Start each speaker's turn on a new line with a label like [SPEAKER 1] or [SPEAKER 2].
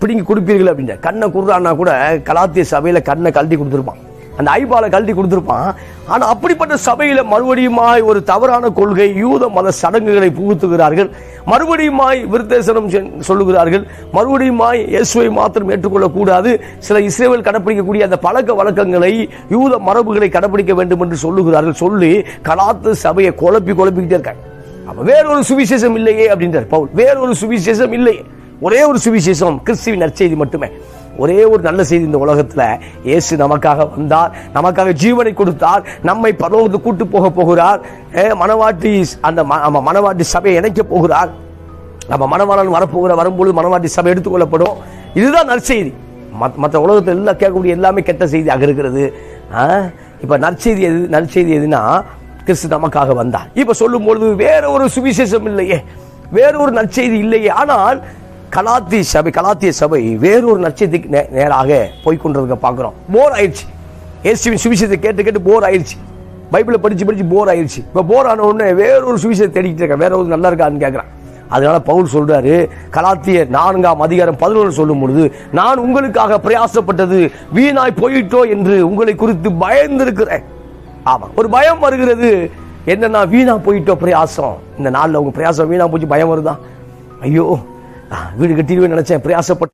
[SPEAKER 1] பிடிங்கி கொடுப்பீர்கள் அப்படின்ற கண்ணை குருடானா கூட கலாத்திய சபையில கண்ணை கழட்டி கொடுத்துருப்பான். அந்த ஐபாலை கழட்டி கொடுத்துருப்பான். ஆனா அப்படிப்பட்ட சபையில மறுபடியுமாய் ஒரு தவறான கொள்கை யூத மத சடங்குகளை புகுத்துகிறார்கள். மறுபடியுமாய் விருத்தேசனம் சொல்லுகிறார்கள். மறுபடியுமாய் இயேசுவை மாத்திரம் ஏற்றுக்கொள்ளக்கூடாது. சில இஸ்ரேல் கடைப்பிடிக்கக்கூடிய அந்த பழக்க வழக்கங்களை யூத மரபுகளை கடைப்பிடிக்க வேண்டும் என்று சொல்லுகிறார்கள். சொல்லி கலாத்து சபையை குழப்பி குழப்பிக்கிட்டே இருக்காங்க அப்ப வேறொரு சுவிசேஷம் இல்லையே அப்படின்றார் பவுல். வேறொரு சுவிசேஷம் இல்லையே. ஒரே ஒரு சுவிசேஷம் கிறிஸ்துவின் நற்செய்தி மட்டுமே. ஒரே ஒரு நல்ல செய்தி இந்த உலகத்தில் இயேசு நமக்காக வந்தார் நமக்காக ஜீவனை கொடுத்தார் நம்மை பரலோகத்து கூட்டு போக போகிறார். ஏ, மணவாட்டி அந்த ம- மணவாட்டி சபையை இணைக்க போகிறார். நம்ம மனவாளன் வரப்போகிற வரும்பொழுது மணவாட்டி சபை எடுத்துக்கொள்ளப்படும். இதுதான் நற்செய்தி. மற்ற உலகத்தில் எல்லாம் கேட்கக்கூடிய எல்லாமே கெட்ட செய்தியாக இருக்கிறது. ஆ? நற்செய்தி எது நற்செய்தி எதுனா கிறிஸ்து நமக்காக வந்தார். இப்போ சொல்லும் பொழுது வேற ஒரு சுவிசேஷம் இல்லையே. வேற ஒரு நற்செய்தி இல்லையே. ஆனால் கலாத்தி சபை கலாத்திய சபை வேறொரு லட்சியத்துக்கு நே- நேராக போய்கொண்டிருக்க பார்க்குறோம். போர் ஆயிடுச்சு. இயேசுவின் சுவிசேஷத்தை கேட்டு கேட்டு போர் ஆயிடுச்சு. பைபிளை படித்து படித்து போர் ஆயிடுச்சு. இப்போ போர் ஆன உடனே வேறொரு சுவிசேஷத்தை தேடிக்கிட்டு இருக்கேன் வேற ஒரு நல்லா இருக்கான்னு கேட்குறான் அதனால பவுல் சொல்றாரு கலாத்திய நான்காம் அதிகாரம் பதினொன்று சொல்லும் பொழுது நான் உங்களுக்காக பிரயாசப்பட்டது வீணாய் போயிட்டோ என்று உங்களை குறித்து பயந்திருக்கிறேன். ஆமா ஒரு பயம் வருகிறது. என்னன்னா வீணா போயிட்டோ பிரயாசம். இந்த நாளில் உங்க பிரயாசம் வீணா போச்சு பயம் வருதா? ஐயோ வீடு கட்டிடுவேன் நினைச்சேன். பிரயாசப்பட்டு